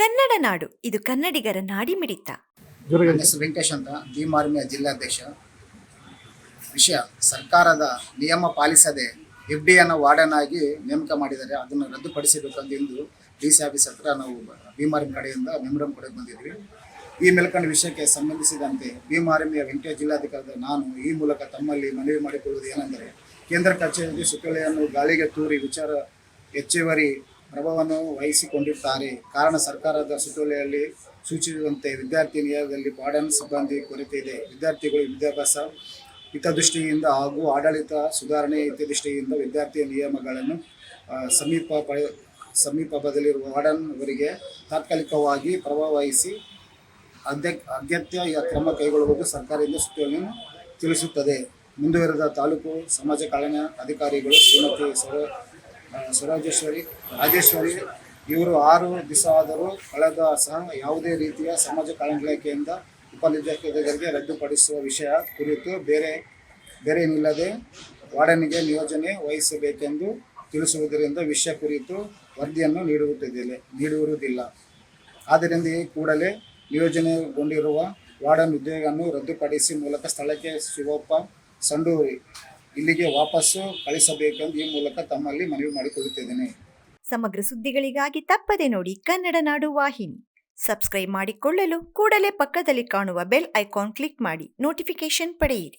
ಕನ್ನಡ ನಾಡು, ಇದು ಕನ್ನಡಿಗರ ನಾಡಿ ಮಿಡಿತ ವೆಂಕಟೇಶ್ ಅಂತ ಭೀಮಾರ್ಮಿಯ ಜಿಲ್ಲಾಧ್ಯಕ್ಷ. ವಿಷಯ, ಸರ್ಕಾರದ ನಿಯಮ ಪಾಲಿಸದೆ ಎಫ್ ಡಿ ಅನ್ನು ವಾರ್ಡನ್ ಆಗಿ ನೇಮಕ ಮಾಡಿದ್ದಾರೆ. ಅದನ್ನು ರದ್ದುಪಡಿಸಬೇಕಂತ ಎಂದು ಡಿ. ಸಿ. ಆಫೀಸ್ ಹತ್ರ ನಾವು ಭೀಮಾರ್ಮಿ ಕಡೆಯಿಂದ ಮೆಮೊರಂ ಕೊಡಕ್ಕೆ ಬಂದಿದ್ವಿ. ಈ ಮೇಲ್ಕಂಡ ವಿಷಯಕ್ಕೆ ಸಂಬಂಧಿಸಿದಂತೆ ಭೀಮಾರ್ಮಿಯ ವೆಂಕಟೇಶ್ ಜಿಲ್ಲಾಧಿಕಾರದ ನಾನು ಈ ಮೂಲಕ ತಮ್ಮಲ್ಲಿ ಮನವಿ ಮಾಡಿಕೊಳ್ಳುವುದು ಏನೆಂದರೆ, ಕೇಂದ್ರ ಕಚೇರಿ ಸುತ್ತಳೆಯನ್ನು ಗಾಳಿಗೆ ತೂರಿ ವಿಚಾರ ಹೆಚ್ಚುವರಿ ಪ್ರಭಾವವನ್ನು ವಹಿಸಿಕೊಂಡಿದ್ದಾರೆ. ಕಾರಣ ಸರ್ಕಾರದ ಸುತ್ತೋಲೆಯಲ್ಲಿ ಸೂಚಿಸಿದಂತೆ ವಿದ್ಯಾರ್ಥಿ ನಿಯೋಗದಲ್ಲಿ ವಾರ್ಡನ್ ಸಿಬ್ಬಂದಿ ಕೊರತೆ ಇದೆ. ವಿದ್ಯಾರ್ಥಿಗಳು ವಿದ್ಯಾಭ್ಯಾಸ ಹಿತದೃಷ್ಟಿಯಿಂದ ಹಾಗೂ ಆಡಳಿತ ಸುಧಾರಣೆ ಹಿತದೃಷ್ಟಿಯಿಂದ ವಿದ್ಯಾರ್ಥಿ ನಿಯಮಗಳನ್ನು ಸಮೀಪ ಪಡೆ ಸಮೀಪ ಬದಲಿರುವ ವಾರ್ಡನ್ ಅವರಿಗೆ ತಾತ್ಕಾಲಿಕವಾಗಿ ಪ್ರಭಾವ ವಹಿಸಿ ಅಧ್ಯ ಅಗತ್ಯ ಕ್ರಮ ಕೈಗೊಳ್ಳುವುದು ಸರ್ಕಾರದಿಂದ ಸುತ್ತೋಲೆಯನ್ನು ತಿಳಿಸುತ್ತದೆ. ಮುಂದುವರೆದ ತಾಲೂಕು ಸಮಾಜ ಕಲ್ಯಾಣ ಅಧಿಕಾರಿಗಳು ಶ್ರೀಮತಿ ಸ್ವರ ಆ, ಸ್ವರಾಜೇಶ್ವರಿ, ರಾಜೇಶ್ವರಿ, ಇವರು ಆರು ದಿವಸ ಆದರೂ ಕಳೆದ ಸಹ ಯಾವುದೇ ರೀತಿಯ ಸಮಾಜ ಕಲ್ಯಾಣ ಇಲಾಖೆಯಿಂದ ಉಪನಿರ್ದೇಶಕರಿಗೆ ರದ್ದುಪಡಿಸುವ ವಿಷಯ ಕುರಿತು ಬೇರೆ ಬೇರೆ ಏನಿಲ್ಲದೆ ವಾರ್ಡನಿಗೆ ನಿಯೋಜನೆ ವಹಿಸಬೇಕೆಂದು ತಿಳಿಸುವುದರಿಂದ ವಿಷಯ ಕುರಿತು ವರದಿಯನ್ನು ನೀಡುವುದಿಲ್ಲ ನೀಡುವುದಿಲ್ಲ. ಆದ್ದರಿಂದ ಈ ಕೂಡಲೇ ನಿಯೋಜನೆಗೊಂಡಿರುವ ವಾರ್ಡನ್ ಉದ್ಯೋಗವನ್ನು ರದ್ದುಪಡಿಸಿ ಮೂಲಕ ಸ್ಥಳಕ್ಕೆ ಶಿವಪ್ಪ, ಸಂಡೂರಿ ಇಲ್ಲಿಗೆ ವಾಪಸ್ಸು ಕಳಿಸಬೇಕೆಂದು ಈ ಮೂಲಕ ತಮ್ಮಲ್ಲಿ ಮನವಿ ಮಾಡಿಕೊಳ್ಳುತ್ತಿದ್ದೇನೆ ಸಮಗ್ರ ಸುದ್ದಿಗಳಿಗಾಗಿ ತಪ್ಪದೆ ನೋಡಿ ಕನ್ನಡ ನಾಡು ವಾಹಿನಿ. ಸಬ್ಸ್ಕ್ರೈಬ್ ಮಾಡಿಕೊಳ್ಳಲು ಕೂಡಲೇ ಪಕ್ಕದಲ್ಲಿ ಕಾಣುವ ಬೆಲ್ ಐಕಾನ್ ಕ್ಲಿಕ್ ಮಾಡಿ ನೋಟಿಫಿಕೇಶನ್ ಪಡೆಯಿರಿ.